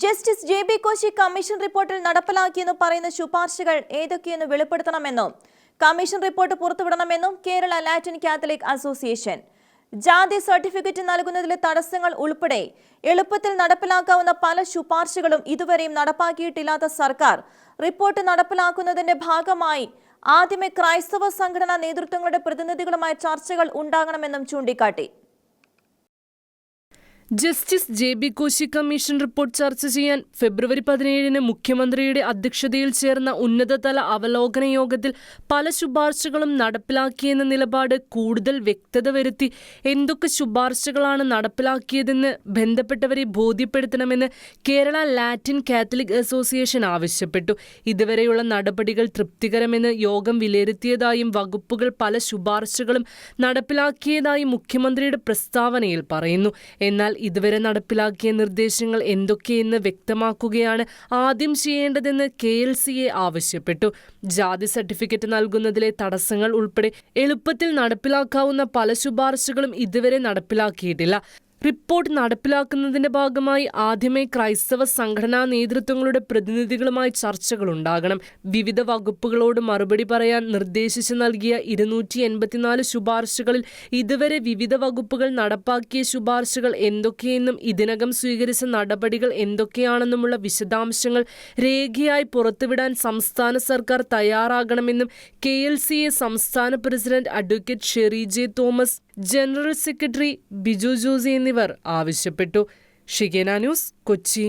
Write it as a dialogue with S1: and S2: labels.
S1: Justice J B Koshy commission റിപ്പോർട്ടിൽ നടപ്പിലാക്കിയെന്ന് പറയുന്ന ശുപാർശകൾ ഏതൊക്കെയെന്ന് വെളിപ്പെടുത്തണമെന്നും കമ്മീഷൻ റിപ്പോർട്ട് പുറത്തുവിടണമെന്നും കേരള ലാറ്റിൻ കാത്തലിക് അസോസിയേഷൻ. ജാതി സർട്ടിഫിക്കറ്റ് നൽകുന്നതിലെ തടസ്സങ്ങൾ ഉൾപ്പെടെ എളുപ്പത്തിൽ നടപ്പിലാക്കാവുന്ന പല ശുപാർശകളും ഇതുവരെയും നടപ്പാക്കിയിട്ടില്ലാത്ത സർക്കാർ റിപ്പോർട്ട് നടപ്പിലാക്കുന്നതിന്റെ ഭാഗമായി ആദ്യമേ ക്രൈസ്തവ സംഘടനാ നേതൃത്വങ്ങളുടെ പ്രതിനിധികളുമായി ചർച്ചകൾ ഉണ്ടാകണമെന്നും ചൂണ്ടിക്കാട്ടി.
S2: Justice J B Koshy commission report ചർച്ച ചെയ്യാൻ ഫെബ്രുവരി പതിനേഴിന് മുഖ്യമന്ത്രിയുടെ അധ്യക്ഷതയിൽ ചേർന്ന ഉന്നതതല അവലോകന യോഗത്തിൽ പല ശുപാർശകളും നടപ്പിലാക്കിയെന്ന നിലപാട് കൂടുതൽ വ്യക്തത വരുത്തി എന്തൊക്കെ ശുപാർശകളാണ് നടപ്പിലാക്കിയതെന്ന് ബന്ധപ്പെട്ടവരെ ബോധ്യപ്പെടുത്തണമെന്ന് കേരള ലാറ്റിൻ കാത്തലിക് അസോസിയേഷൻ ആവശ്യപ്പെട്ടു. ഇതുവരെയുള്ള നടപടികൾ തൃപ്തികരമെന്ന് യോഗം വിലയിരുത്തിയതായും വകുപ്പുകൾ പല ശുപാർശകളും നടപ്പിലാക്കിയതായും മുഖ്യമന്ത്രിയുടെ പ്രസ്താവനയിൽ പറയുന്നു. എന്നാൽ ഇതുവരെ നടപ്പിലാക്കിയ നിർദ്ദേശങ്ങൾ എന്തൊക്കെയെന്ന് വ്യക്തമാക്കുകയാണ് ആദ്യം ചെയ്യേണ്ടതെന്ന് കെ എൽ സി എ ആവശ്യപ്പെട്ടു. ജാതി സർട്ടിഫിക്കറ്റ് നൽകുന്നതിലെ തടസ്സങ്ങൾ ഉൾപ്പെടെ എളുപ്പത്തിൽ നടപ്പിലാക്കാവുന്ന പല ശുപാർശകളും ഇതുവരെ നടപ്പിലാക്കിയിട്ടില്ല. റിപ്പോർട്ട് നടപ്പിലാക്കുന്നതിന്റെ ഭാഗമായി ആദ്യമേ ക്രൈസ്തവ സംഘടനാ നേതൃത്വങ്ങളുടെ പ്രതിനിധികളുമായി ചർച്ചകൾ ഉണ്ടാകണം. വിവിധ വകുപ്പുകളോട് മറുപടി പറയാൻ നിർദ്ദേശിച്ചു നൽകിയ ഇരുന്നൂറ്റി എൺപത്തിനാല് ശുപാർശകളിൽ ഇതുവരെ വിവിധ വകുപ്പുകൾ നടപ്പാക്കിയ ശുപാർശകൾ എന്തൊക്കെയെന്നും ഇതിനകം സ്വീകരിച്ച നടപടികൾ എന്തൊക്കെയാണെന്നുമുള്ള വിശദാംശങ്ങൾ രേഖയായി പുറത്തുവിടാൻ സംസ്ഥാന സർക്കാർ തയ്യാറാകണമെന്നും കെ എൽ സി എ സംസ്ഥാന president advocate Sherry J Thomas general secretary Biju Josy എന്നിവർ ആവശ്യപ്പെട്ടു. ഷിഗേന ന്യൂസ് കൊച്ചി.